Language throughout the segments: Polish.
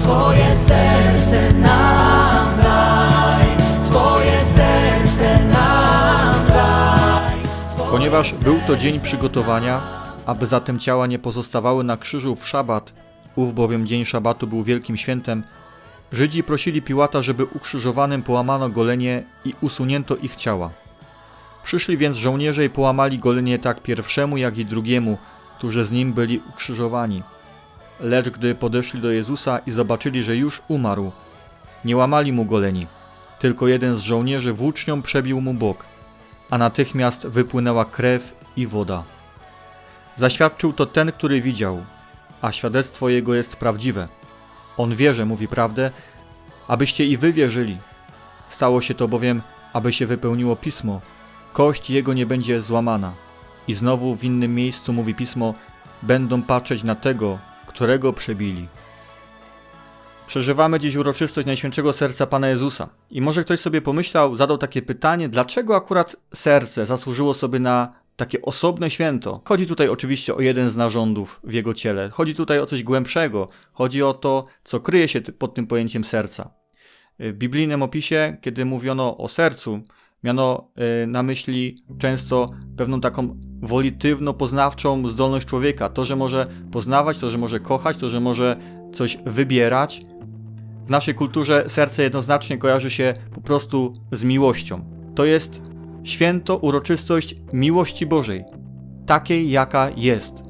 Swoje serce nam daj, swoje serce nam daj. Ponieważ był to dzień przygotowania, aby zatem ciała nie pozostawały na krzyżu w szabat, ów bowiem dzień szabatu był wielkim świętem, Żydzi prosili Piłata, żeby ukrzyżowanym połamano golenie i usunięto ich ciała. Przyszli więc żołnierze i połamali golenie tak pierwszemu, jak i drugiemu, którzy z nim byli ukrzyżowani. Lecz gdy podeszli do Jezusa i zobaczyli, że już umarł, nie łamali mu goleni, tylko jeden z żołnierzy włócznią przebił mu bok, a natychmiast wypłynęła krew i woda. Zaświadczył to ten, który widział, a świadectwo jego jest prawdziwe. On wie, że mówi prawdę, abyście i wy wierzyli. Stało się to bowiem, aby się wypełniło pismo. Kość jego nie będzie złamana. I znowu w innym miejscu mówi pismo: Będą patrzeć na tego, którego przebili. Przeżywamy dziś uroczystość Najświętszego Serca Pana Jezusa. I może ktoś sobie pomyślał, zadał takie pytanie, dlaczego akurat serce zasłużyło sobie na takie osobne święto? Chodzi tutaj oczywiście o jeden z narządów w jego ciele. Chodzi tutaj o coś głębszego. Chodzi o to, co kryje się pod tym pojęciem serca. W biblijnym opisie, kiedy mówiono o sercu, miano y, na myśli często pewną taką wolitywno-poznawczą zdolność człowieka. To, że może poznawać, to, że może kochać, to, że może coś wybierać. W naszej kulturze serce jednoznacznie kojarzy się po prostu z miłością. To jest święto, uroczystość miłości Bożej, takiej jaka jest.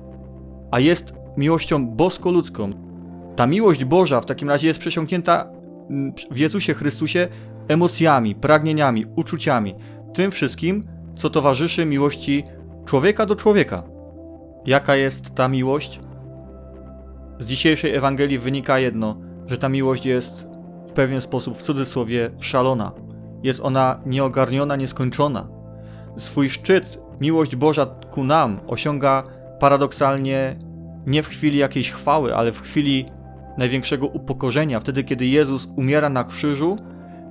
A jest miłością bosko-ludzką. Ta miłość Boża w takim razie jest przesiąknięta mm, w Jezusie Chrystusie emocjami, pragnieniami, uczuciami, tym wszystkim, co towarzyszy miłości człowieka do człowieka. Jaka jest ta miłość? Z dzisiejszej Ewangelii wynika jedno, że ta miłość jest w pewien sposób, w cudzysłowie, szalona. Jest ona nieogarniona, nieskończona. Swój szczyt miłość Boża ku nam osiąga paradoksalnie nie w chwili jakiejś chwały, ale w chwili największego upokorzenia, wtedy kiedy Jezus umiera na krzyżu,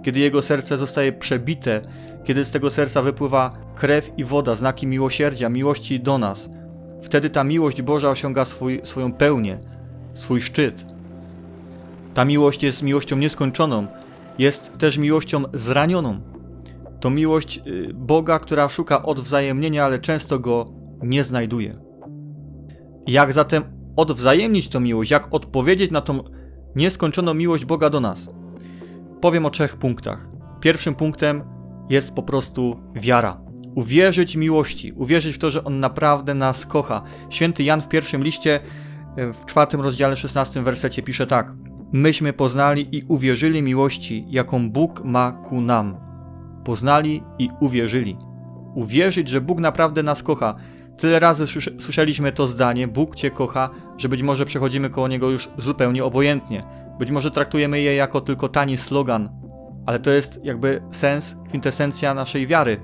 kiedy jego serce zostaje przebite, kiedy z tego serca wypływa krew i woda, znaki miłosierdzia, miłości do nas. Wtedy ta miłość Boża osiąga swój, swoją pełnię, swój szczyt. Ta miłość jest miłością nieskończoną, jest też miłością zranioną. To miłość y, Boga, która szuka odwzajemnienia, ale często go nie znajduje. Jak zatem odwzajemnić tą miłość? Jak odpowiedzieć na tą nieskończoną miłość Boga do nas? Powiem o trzech punktach. Pierwszym punktem jest po prostu wiara. Uwierzyć miłości, uwierzyć w to, że On naprawdę nas kocha. Święty Jan w pierwszym liście, e, w czwartym rozdziale, szesnastym wersecie pisze tak. Myśmy poznali i uwierzyli miłości, jaką Bóg ma ku nam. Poznali i uwierzyli. Uwierzyć, że Bóg naprawdę nas kocha. Tyle razy słysz- słyszeliśmy to zdanie, Bóg Cię kocha, że być może przechodzimy koło Niego już zupełnie obojętnie. Być może traktujemy je jako tylko tani slogan, ale to jest jakby sens, kwintesencja naszej wiary.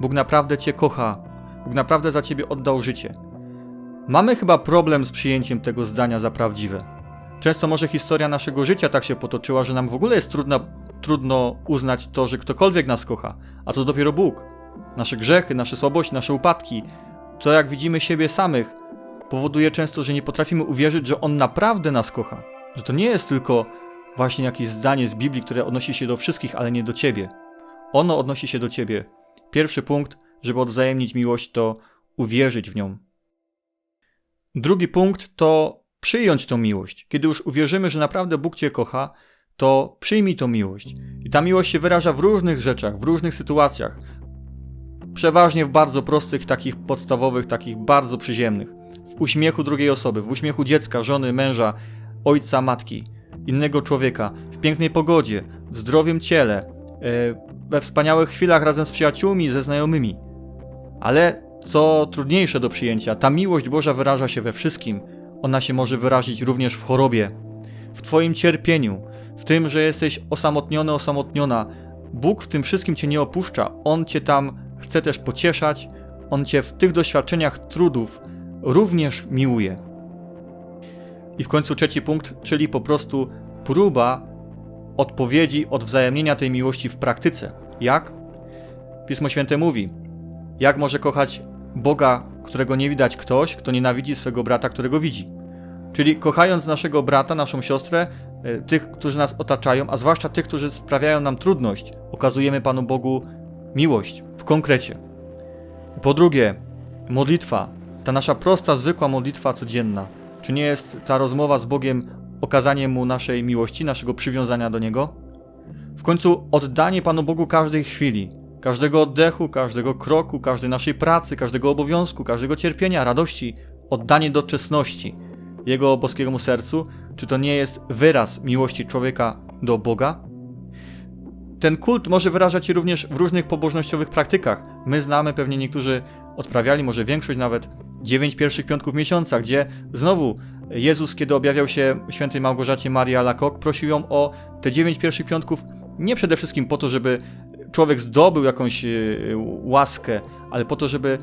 Bóg naprawdę Cię kocha. Bóg naprawdę za Ciebie oddał życie. Mamy chyba problem z przyjęciem tego zdania za prawdziwe. Często może historia naszego życia tak się potoczyła, że nam w ogóle jest trudno, trudno uznać to, że ktokolwiek nas kocha, a co dopiero Bóg. Nasze grzechy, nasze słabości, nasze upadki, to jak widzimy siebie samych, powoduje często, że nie potrafimy uwierzyć, że On naprawdę nas kocha. Że to nie jest tylko właśnie jakieś zdanie z Biblii, które odnosi się do wszystkich, ale nie do Ciebie. Ono odnosi się do Ciebie. Pierwszy punkt, żeby odwzajemnić miłość, to uwierzyć w nią. Drugi punkt to przyjąć tą miłość. Kiedy już uwierzymy, że naprawdę Bóg Cię kocha, to przyjmij tą miłość. I ta miłość się wyraża w różnych rzeczach, w różnych sytuacjach. Przeważnie w bardzo prostych, takich podstawowych, takich bardzo przyziemnych. W uśmiechu drugiej osoby, w uśmiechu dziecka, żony, męża, ojca, matki, innego człowieka, w pięknej pogodzie, w zdrowym ciele, e, we wspaniałych chwilach razem z przyjaciółmi, ze znajomymi. Ale co trudniejsze do przyjęcia, ta miłość Boża wyraża się we wszystkim. Ona się może wyrazić również w chorobie, w Twoim cierpieniu, w tym, że jesteś osamotniony, osamotniona. Bóg w tym wszystkim Cię nie opuszcza. On Cię tam chce też pocieszać. On Cię w tych doświadczeniach trudów również miłuje. I w końcu trzeci punkt, czyli po prostu próba odpowiedzi, odwzajemnienia tej miłości w praktyce. Jak? Pismo Święte mówi: Jak może kochać Boga, którego nie widać ktoś, kto nienawidzi swego brata, którego widzi? Czyli kochając naszego brata, naszą siostrę, e, tych, którzy nas otaczają, a zwłaszcza tych, którzy sprawiają nam trudność, okazujemy Panu Bogu miłość w konkrecie. Po drugie, modlitwa, ta nasza prosta, zwykła modlitwa codzienna. Czy nie jest ta rozmowa z Bogiem okazaniem Mu naszej miłości, naszego przywiązania do Niego? W końcu oddanie Panu Bogu każdej chwili, każdego oddechu, każdego kroku, każdej naszej pracy, każdego obowiązku, każdego cierpienia, radości, oddanie doczesności Jego boskiemu sercu, czy to nie jest wyraz miłości człowieka do Boga? Ten kult może wyrażać się również w różnych pobożnościowych praktykach. My znamy, pewnie niektórzy odprawiali, może większość nawet, dziewięć pierwszych piątków miesiąca, gdzie znowu Jezus, kiedy objawiał się świętej Małgorzacie Marii Alakok, prosił ją o te dziewięć pierwszych piątków nie przede wszystkim po to, żeby człowiek zdobył jakąś e, łaskę, ale po to, żeby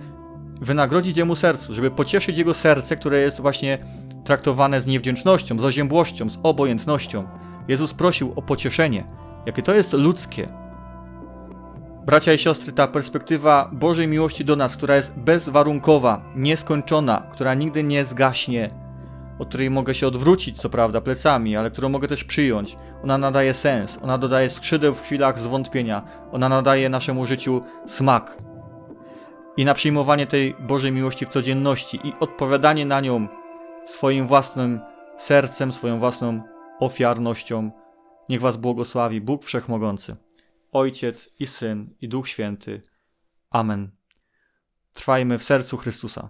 wynagrodzić jemu sercu, żeby pocieszyć jego serce, które jest właśnie traktowane z niewdzięcznością, z oziębłością, z obojętnością. Jezus prosił o pocieszenie. Jakie to jest ludzkie. Bracia i siostry, ta perspektywa Bożej miłości do nas, która jest bezwarunkowa, nieskończona, która nigdy nie zgaśnie, od której mogę się odwrócić, co prawda, plecami, ale którą mogę też przyjąć. Ona nadaje sens, ona dodaje skrzydeł w chwilach zwątpienia, ona nadaje naszemu życiu smak. I na przyjmowanie tej Bożej miłości w codzienności i odpowiadanie na nią swoim własnym sercem, swoją własną ofiarnością, niech Was błogosławi Bóg Wszechmogący, Ojciec i Syn i Duch Święty. Amen. Trwajmy w sercu Chrystusa.